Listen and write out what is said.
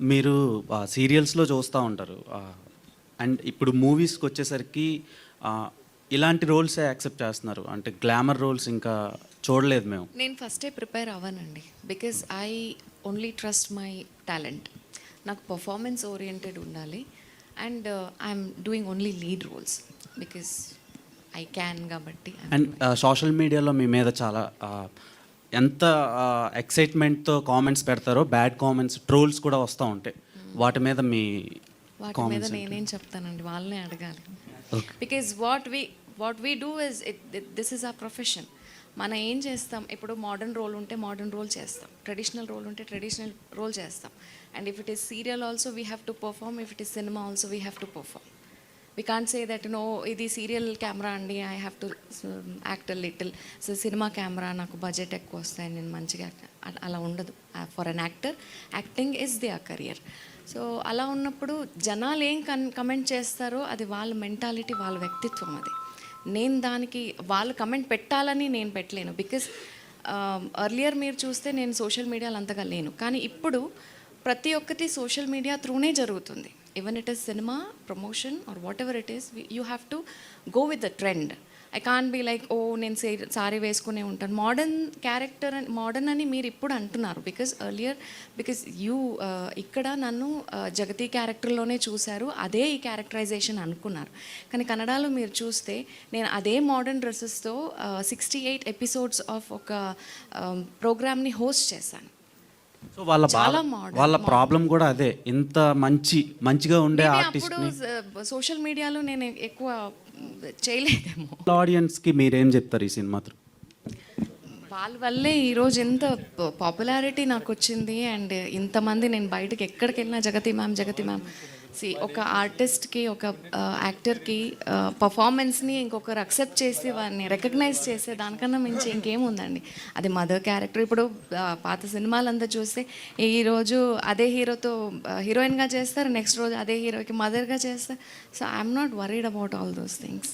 మీరు సీరియల్స్లో చూస్తూ ఉంటారు. అండ్ ఇప్పుడు మూవీస్కి వచ్చేసరికి ఇలాంటి రోల్సే యాక్సెప్ట్ చేస్తున్నారు. అంటే గ్లామర్ రోల్స్ ఇంకా చూడలేదు మేము. నేను ఫస్టే prepare అవ్వనండి. Because I only trust my talent. నాకు పర్ఫార్మెన్స్ ఓరియంటెడ్ ఉండాలి. And I'm doing only lead roles. Because I can కాబట్టి అండ్ సోషల్ మీడియాలో మీ మీద చాలా ఎంత ఎక్సైట్మెంట్తో కామెంట్స్ పెడతారో బ్యాడ్ కామెంట్స్ ట్రోల్స్ కూడా వస్తూ ఉంటాయి. వాటి మీద మీ వాటి మీద నేనేం చెప్తానండి? వాళ్ళనే అడగాలి. Because what we what we do is this is uh profession మనం ఏం చేస్తాం? ఇప్పుడు మోడర్న్ రోల్ ఉంటే మోడర్న్ రోల్ చేస్తాం. ట్రెడిషనల్ రోల్ ఉంటే ట్రెడిషనల్ రోల్ చేస్తాం. And if it is serial also we have to perform if it is cinema also we have to perform we can't say that no ఇది serial camera అండి. I have to act little so cinema camera నాకు budget ఎక్కువ వస్తాయి. నేను మంచిగా అలా ఉండదు. For an actor acting is the uh career so అలా ఉన్నప్పుడు జనాలు ఏం కన్ కమెంట్ చేస్తారో అది వాళ్ళ మెంటాలిటీ వాళ్ళ వ్యక్తిత్వం అది. నేను దానికి వాళ్ళు కమెంట్ పెట్టాలని నేను పెట్టలేను. బికాస్ ఎర్లియర్ um, మీరు చూస్తే నేను సోషల్ మీడియాలో అంతగా లేను. కానీ ఇప్పుడు ప్రతి ఒక్కటి సోషల్ మీడియా త్రూనే జరుగుతుంది. Even it is cinema promotion or whatever it is you have to go with the trend I can't be like oh నేను సే సారీ వేసుకునే ఉంటాను. మోడర్న్ క్యారెక్టర్ అని మోడర్న్ అని మీరు ఇప్పుడు అంటున్నారు బికాజ్ ఎర్లియర్ బికాజ్ యూ ఇక్కడ నన్ను uh, జగతి క్యారెక్టర్లోనే చూశారు అదే ఈ క్యారెక్టరైజేషన్ అనుకున్నారు. కానీ కన్నడలో మీరు చూస్తే నేను అదే మోడర్న్ డ్రెస్సెస్తో సిక్స్టీ ఎయిట్ ఎపిసోడ్స్ ఆఫ్ ఒక um, ప్రోగ్రామ్ని హోస్ట్ చేశాను. సో వాళ్ళ చాలా బాధ modern, వాళ్ళ ప్రాబ్లం కూడా అదే. ఇంత మంచి మంచిగా ఉండే ఆర్టిస్ట్ అప్పుడు సోషల్ మీడియాలో నేను ఎక్కువ చేయలేదేమో. ఆడియన్స్కి మీరేం చెప్తారు ఈ సినిమా త్రూ? వాళ్ళ వల్లే ఈరోజు ఎంత పాపులారిటీ నాకు వచ్చింది అండ్ ఇంతమంది నేను బయటకు ఎక్కడికి వెళ్ళినా జగతి మ్యామ్ జగతి మ్యామ్ సి ఒక ఆర్టిస్ట్కి ఒక యాక్టర్కి పర్ఫార్మెన్స్ని ఇంకొకరు అక్సెప్ట్ చేసి వారిని రికగ్నైజ్ చేసే దానికన్నా మించి ఇంకేముందండి. అది మదర్ క్యారెక్టర్ ఇప్పుడు పాత సినిమాలంతా చూస్తే ఈరోజు అదే హీరోతో హీరోయిన్గా చేస్తారు నెక్స్ట్ రోజు అదే హీరోకి మదర్గా చేస్తారు. So I'm not worried about all those things